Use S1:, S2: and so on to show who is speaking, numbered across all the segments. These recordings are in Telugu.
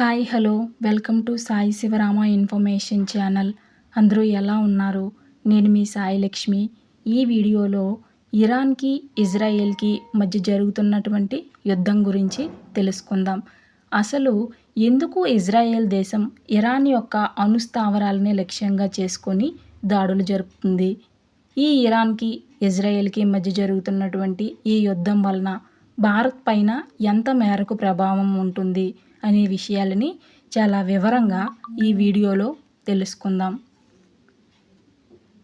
S1: Hi hello. Welcome to Sai Sivarama information channel. అందరూ ఎలా ఉన్నారు? నేను మీ సాయి లక్ష్మి. ఈ వీడియోలో ఇరాన్కి ఇజ్రాయెల్కి మధ్య జరుగుతున్నటువంటి యుద్ధం గురించి తెలుసుకుందాం. అసలు ఎందుకు ఇజ్రాయెల్ దేశం ఇరాన్ యొక్క అణుస్థావరాలని లక్ష్యంగా చేసుకొని దాడులు జరుపుతుంది? ఈ ఇరాన్కి ఇజ్రాయెల్కి మధ్య జరుగుతున్నటువంటి ఈ యుద్ధం వలన భారత్ పైన ఎంత మేరకు ప్రభావం ఉంటుంది? అనే విషయాలని చాలా వివరంగా ఈ వీడియోలో తెలుసుకుందాం.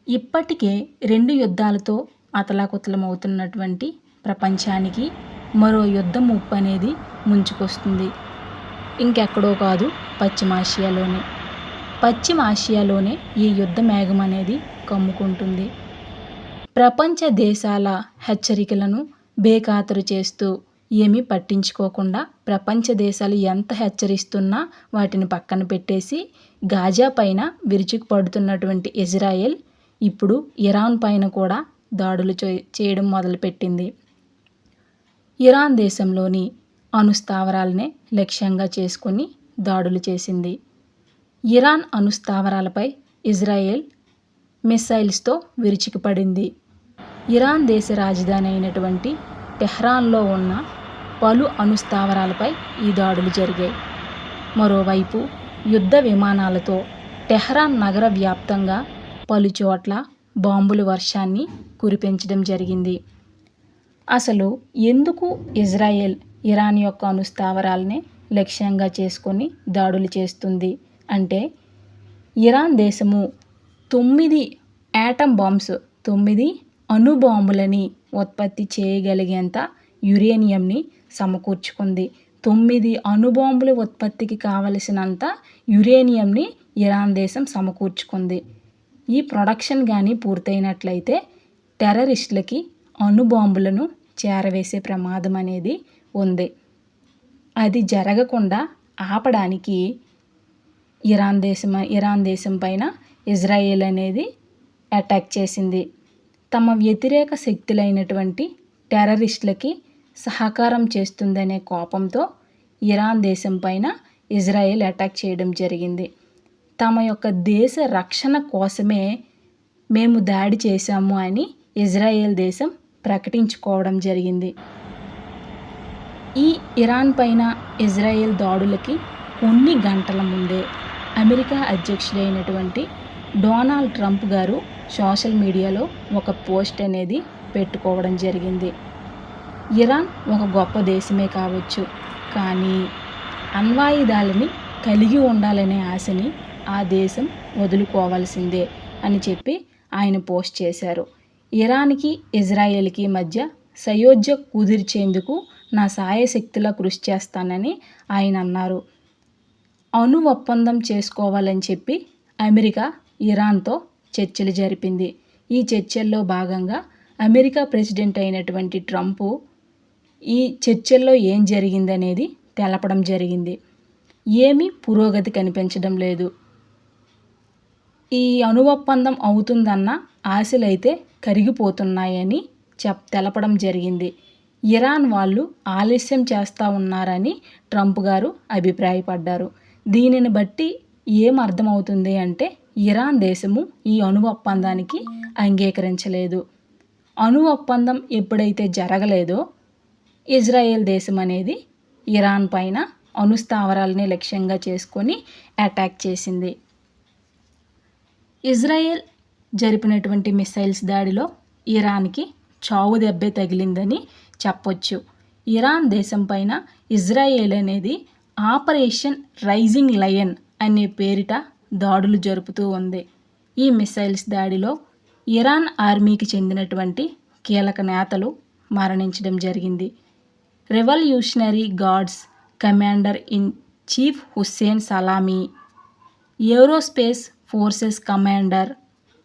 S1: ఇప్పటికే రెండు యుద్ధాలతో అతలాకుతలమవుతున్నటువంటి ప్రపంచానికి మరో యుద్ధం ముప్పు అనేది ముంచుకొస్తుంది. ఇంకెక్కడో కాదు పశ్చిమాసియాలోనే. పశ్చిమ ఆసియాలోనే ఈ యుద్ధ మేఘం అనేది కమ్ముకుంటుంది. ప్రపంచ దేశాల హెచ్చరికలను బేఖాతరు చేస్తూ ఏమీ పట్టించుకోకుండా ప్రపంచ దేశాలు ఎంత హెచ్చరిస్తున్నా వాటిని పక్కన పెట్టేసి గాజా పైన విరుచుకుపడుతున్నటువంటి ఇజ్రాయెల్ ఇప్పుడు ఇరాన్ పైన కూడా దాడులు చేయడం మొదలుపెట్టింది. ఇరాన్ దేశంలోని అణుస్థావరాలనే లక్ష్యంగా చేసుకుని దాడులు చేసింది. ఇరాన్ అణుస్థావరాలపై ఇజ్రాయెల్ మిస్సైల్స్తో విరుచుకుపడింది. ఇరాన్ దేశ రాజధాని అయినటువంటి టెహ్రాన్లో ఉన్న పలు అణుస్థావరాలపై ఈ దాడులు జరిగాయి. మరోవైపు యుద్ధ విమానాలతో టెహ్రాన్ నగర వ్యాప్తంగా పలుచోట్ల బాంబుల వర్షాన్ని కురిపించడం జరిగింది. అసలు ఎందుకు ఇజ్రాయెల్ ఇరాన్ యొక్క అణుస్థావరాలని లక్ష్యంగా చేసుకొని దాడులు చేస్తుంది? అంటే ఇరాన్ దేశము తొమ్మిది యాటమ్ బాంబ్స్ తొమ్మిది అణుబాంబులని ఉత్పత్తి చేయగలిగేంత యురేనియంని సమకూర్చుకుంది. తొమ్మిది అణుబాంబుల ఉత్పత్తికి కావలసినంత యురేనియంని ఇరాన్ దేశం సమకూర్చుకుంది. ఈ ప్రొడక్షన్ కానీ పూర్తయినట్లయితే టెర్రరిస్టులకి అణుబాంబులను చేరవేసే ప్రమాదం అనేది ఉంది. అది జరగకుండా ఆపడానికి ఇరాన్ దేశం ఇరాన్ దేశం పైన ఇజ్రాయేల్ అనేది అటాక్ చేసింది. తమ వ్యతిరేక శక్తులైనటువంటి టెర్రరిస్టులకి సహకారం చేస్తుందనే కోపంతో ఇరాన్ దేశం పైన ఇజ్రాయెల్ అటాక్ చేయడం జరిగింది. తమ యొక్క దేశ రక్షణ కోసమే మేము దాడి చేశాము అని ఇజ్రాయెల్ దేశం ప్రకటించుకోవడం జరిగింది. ఈ ఇరాన్ పైన ఇజ్రాయెల్ దాడులకి కొన్ని గంటల ముందే అమెరికా అధ్యక్షుడైనటువంటి డొనాల్డ్ ట్రంప్ గారు సోషల్ మీడియాలో ఒక పోస్ట్ అనేది పెట్టుకోవడం జరిగింది. ఇరాన్ ఒక గొప్ప దేశమే కావచ్చు. కానీ అణ్వాయుధాలని కలిగి ఉండాలనే ఆశని ఆ దేశం వదులుకోవాల్సిందే అని చెప్పి ఆయన పోస్ట్ చేశారు. ఇరాన్కి ఇజ్రాయెల్కి మధ్య సయోధ్య కుదిర్చేందుకు నా సాయశక్తిలా కృషి చేస్తానని ఆయన అన్నారు. అణు ఒప్పందం చేసుకోవాలని చెప్పి అమెరికా ఇరాన్తో చర్చలు జరిపింది. ఈ చర్చల్లో భాగంగా అమెరికా ప్రెసిడెంట్ అయినటువంటి ట్రంపు ఈ చర్చల్లో ఏం జరిగిందనేది తెలపడం జరిగింది. ఏమీ పురోగతి కనిపించడం లేదు. ఈ అణు ఒప్పందం అవుతుందన్న ఆశలైతే కరిగిపోతున్నాయని చెప్ తెలపడం జరిగింది. ఇరాన్ వాళ్ళు ఆలస్యం చేస్తూ ఉన్నారని ట్రంప్ గారు అభిప్రాయపడ్డారు. దీనిని బట్టి ఏం అర్థమవుతుంది అంటే ఇరాన్ దేశము ఈ అణు ఒప్పందానికి అంగీకరించలేదు. అణు ఒప్పందం ఎప్పుడైతే జరగలేదో ఇజ్రాయెల్ దేశం అనేది ఇరాన్ పైన అణుస్థావరాలని లక్ష్యంగా చేసుకొని అటాక్ చేసింది. ఇజ్రాయెల్ జరిపినటువంటి మిసైల్స్ దాడిలో ఇరాన్కి చావు దెబ్బే తగిలిందని చెప్పొచ్చు. ఇరాన్ దేశం పైన ఇజ్రాయేల్ అనేది ఆపరేషన్ రైజింగ్ లయన్ అనే పేరిట దాడులు జరుపుతూ ఉంది. ఈ మిసైల్స్ దాడిలో ఇరాన్ ఆర్మీకి చెందినటువంటి కీలక నేతలు మరణించడం జరిగింది. Revolutionary guards commander in chief Hossein Salami aerospace forces commander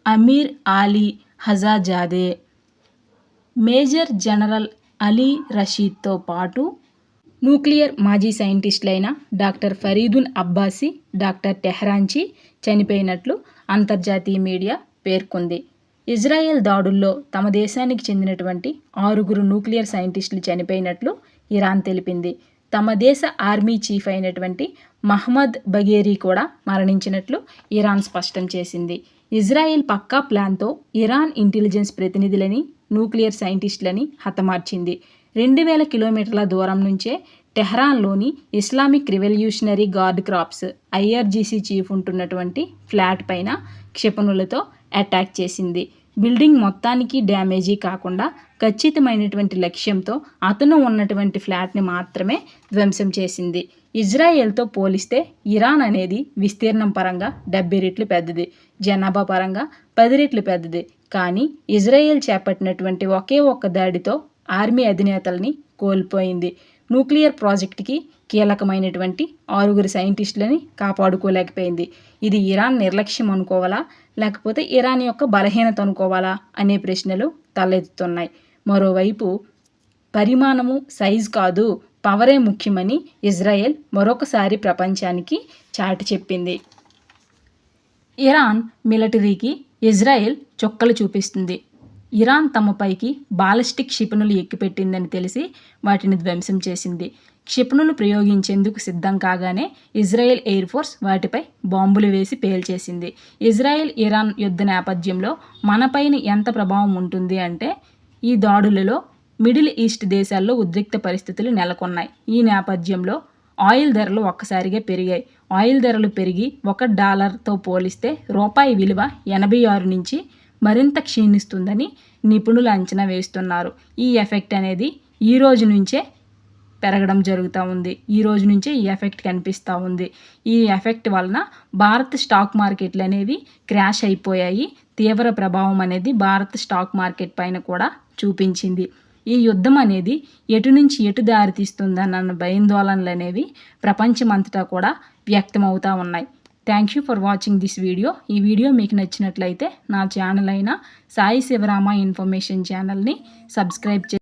S1: Amir Ali Hajizadeh major general Ali రషీద్తో పాటు న్యూక్లియర్ మాజీ సైంటిస్టులైన doctor Fereydoun Abbasi doctor Tehranchi చనిపోయినట్లు అంతర్జాతీయ మీడియా పేర్కొంది. ఇజ్రాయెల్ దాడుల్లో తమ దేశానికి చెందినటువంటి ఆరుగురు న్యూక్లియర్ సైంటిస్టులు చనిపోయినట్లు ఇరాన్ తెలిపింది. తమ దేశ ఆర్మీ చీఫ్ అయినటువంటి మహమ్మద్ బగేరీ కూడా మరణించినట్లు ఇరాన్ స్పష్టం చేసింది. ఇజ్రాయెల్ పక్కా ప్లాన్తో ఇరాన్ ఇంటెలిజెన్స్ ప్రతినిధులని న్యూక్లియర్ సైంటిస్టులని హతమార్చింది. రెండు వేల కిలోమీటర్ల దూరం నుంచే టెహ్రాన్లోని Islamic revolutionary guard corps IRGC chief ఉంటున్నటువంటి ఫ్లాట్ పైన క్షిపణులతో అటాక్ చేసింది. బిల్డింగ్ మొత్తానికి డ్యామేజీ కాకుండా ఖచ్చితమైనటువంటి లక్ష్యంతో అతను ఉన్నటువంటి ఫ్లాట్ని మాత్రమే ధ్వంసం చేసింది. ఇజ్రాయెల్తో పోలిస్తే ఇరాన్ అనేది విస్తీర్ణం పరంగా డెబ్బై రెట్లు పెద్దది. జనాభా పరంగా పది రెట్లు పెద్దది. కానీ ఇజ్రాయెల్ చేపట్టినటువంటి ఒకే ఒక్క దాడితో ఆర్మీ అధినేతల్ని కోల్పోయింది. న్యూక్లియర్ ప్రాజెక్ట్కి కీలకమైనటువంటి ఆరుగురు సైంటిస్టులని కాపాడుకోలేకపోయింది. ఇది ఇరాన్ నిర్లక్ష్యం అనుకోవాలా? లేకపోతే ఇరాన్ యొక్క బలహీనత అనుకోవాలా? అనే ప్రశ్నలు తలెత్తుతున్నాయి. మరోవైపు పరిమాణము సైజ్ కాదు పవరే ముఖ్యమని ఇజ్రాయెల్ మరొకసారి ప్రపంచానికి చాటి చెప్పింది. ఇరాన్ మిలిటరీకి ఇజ్రాయెల్ చొక్కలు చూపిస్తుంది. ఇరాన్ తమపైకి బాలిస్టిక్ క్షిపణులు ఎక్కిపెట్టిందని తెలిసి వాటిని ధ్వంసం చేసింది. క్షిపణులు ప్రయోగించేందుకు సిద్ధం కాగానే ఇజ్రాయెల్ ఎయిర్ ఫోర్స్ వాటిపై బాంబులు వేసి పేల్చేసింది. ఇజ్రాయెల్ ఇరాన్ యుద్ధ నేపథ్యంలో మనపైన ఎంత ప్రభావం ఉంటుంది అంటే ఈ దాడులలో మిడిల్ ఈస్ట్ దేశాల్లో ఉద్రిక్త పరిస్థితులు నెలకొన్నాయి. ఈ నేపథ్యంలో ఆయిల్ ధరలు ఒక్కసారిగా పెరిగాయి. ఆయిల్ ధరలు పెరిగి ఒక డాలర్తో పోలిస్తే రూపాయి విలువ ఎనభై ఆరు నుంచి మరింత క్షీణిస్తుందని నిపుణులు అంచనా వేస్తున్నారు. ఈ ఎఫెక్ట్ అనేది ఈ రోజు నుంచే పెరగడం జరుగుతూ ఉంది. ఈ రోజు నుంచే ఈ ఎఫెక్ట్ కనిపిస్తూ ఉంది. ఈ ఎఫెక్ట్ వలన భారత్ స్టాక్ మార్కెట్లు అనేవి క్రాష్ అయిపోయాయి. తీవ్ర ప్రభావం అనేది భారత్ స్టాక్ మార్కెట్ పైన కూడా చూపించింది. ఈ యుద్ధం అనేది ఎటు నుంచి ఎటు దారి తీస్తుందన్న భయాందోళనలు అనేవి ప్రపంచమంతటా కూడా వ్యక్తమవుతూ ఉన్నాయి. Thank you for watching this video ఈ వీడియో మీకు నచ్చినట్లయితే నా ఛానల్ అయిన సాయి శివరామ ఇన్ఫర్మేషన్ ఛానల్ని సబ్స్క్రైబ్ చే